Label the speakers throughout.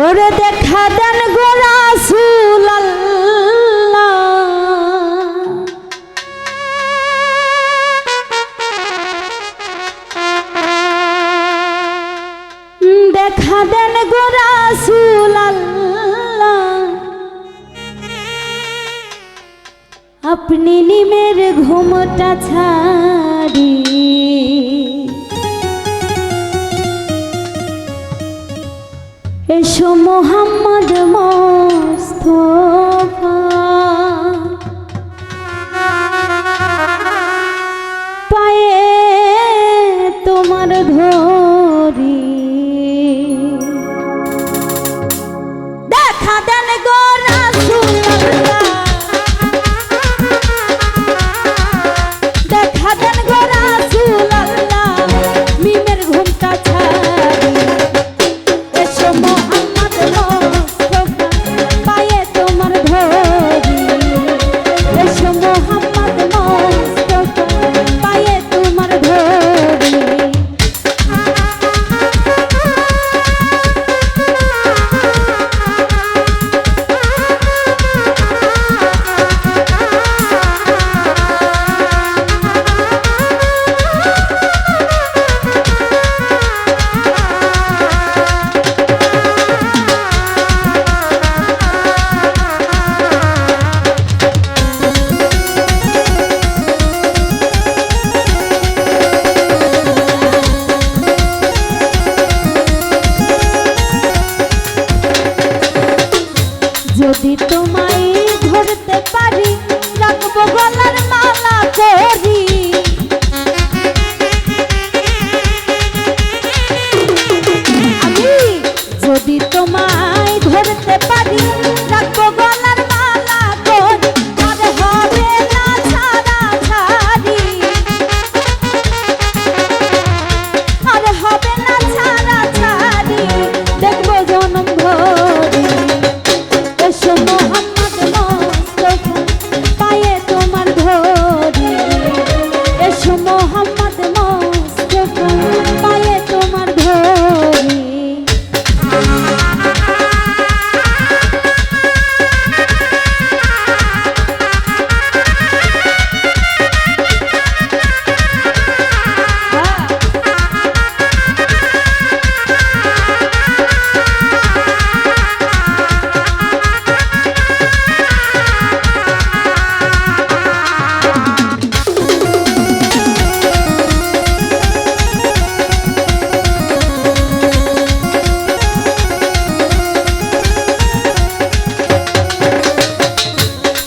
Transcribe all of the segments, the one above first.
Speaker 1: ওরে দেখা দেন গোরা দেখা দেন গোরা আপনি নিমের ঘুমটা ছা 가다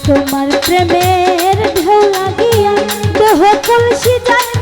Speaker 1: তোমার প্রেমের ঢেউ লাগিয়া দেহ কলসি যায়